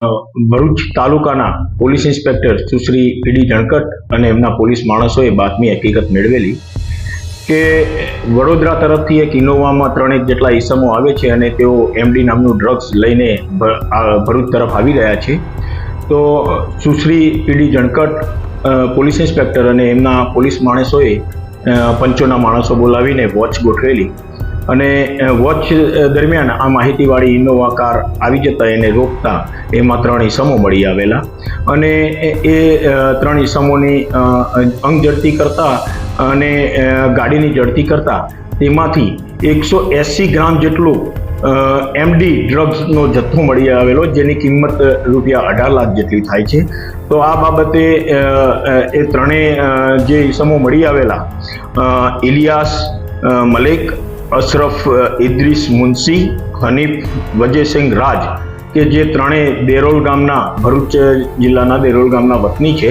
ભરૂચ તાલુકાના police inspector સુશ્રી પીડી જણકટ અને એમના પોલીસ માણસોએ બાતમી હકીકત મેળવેલી કે વડોદરા તરફથી એક ઇનોવામાં ત્રણેક જેટલા ઈસમો આવે છે અને તેઓ એમડી નામનું ડ્રગ્સ લઈને ભરૂચ તરફ આવી રહ્યા છે. તો સુશ્રી પીડી જણકટ પોલીસ ઇન્સ્પેક્ટર અને એમના પોલીસ માણસોએ પંચોના માણસો બોલાવીને વોચ ગોઠવેલી. અને વોચ દરમિયાન આ માહિતીવાળી ઇનોવા કાર આવી જતા એને રોકતા એમાં ત્રણ ઈસમો મળી આવેલા. અને એ ત્રણ ઈસમોની અંગ જડતી કરતા અને ગાડીની જડતી કરતા તેમાંથી એકસો એંસી ગ્રામ જેટલું એમડી ડ્રગ્સનો જથ્થો મળી આવેલો, જેની કિંમત રૂપિયા અઢાર લાખ જેટલી થાય છે. તો આ બાબતે એ ત્રણેય જે ઈસમો મળી આવેલા ઇલિયાસ મલેક અશરફ ઇદ્રીસ, મુનશી, હનીફ, વજયસિંહ રાજ કે જે ત્રણેય દેરોલ ગામના ભરૂચ જિલ્લાના દેરોલ ગામના વતની છે.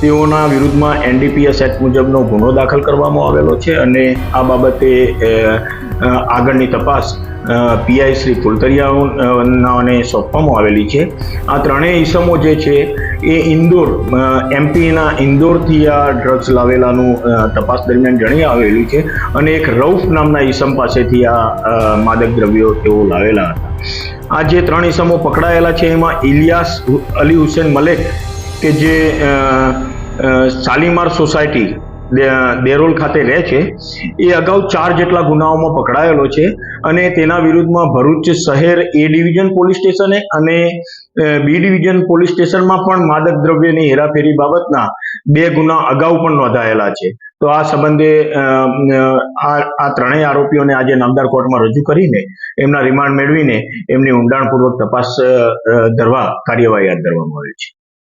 તેઓના વિરુદ્ધમાં એનડીપીએસ એક્ટ મુજબનો ગુનો દાખલ કરવામાં આવેલો છે અને આ બાબતે આગળની તપાસ પીઆઈ શ્રી ફુલતરિયાઓને સોંપવામાં આવેલી છે. આ ત્રણેય ઈસમો જે છે એ ઇન્દોર એમપીના ઇન્દોરથી આ ડ્રગ્સ લાવેલાનું તપાસ દરમિયાન જણી આવેલું છે અને એક રૌફ નામના ઈસમ પાસેથી આ માદક દ્રવ્યો તેઓ લાવેલા હતા. આ જે ત્રણ ઈસમો પકડાયેલા છે એમાં ઇલિયાસ અલી હુસેન મલેક કે જે શાલીમાર સોસાયટી દેરોલ ખાતે રહે છે. એ અગાઉ ચાર જેટલા ગુનાઓમાં પકડાયેલો છે અને તેના વિરુદ્ધમાં ભરૂચ શહેર એ ડિવિઝન પોલીસ સ્ટેશને અને બી ડિવિઝન પોલીસ સ્ટેશનમાં પણ માદક દ્રવ્યની હેરાફેરી બાબતના બે ગુના અગાઉ પણ નોંધાયેલા છે. તો આ સંબંધે આ ત્રણેય આરોપીઓને આજે નામદાર કોર્ટમાં રજૂ કરીને એમના રિમાન્ડ મેળવીને એમની ઊંડાણપૂર્વક તપાસ ધરવા કાર્યવાહી હાથ ધરવામાં આવી છે.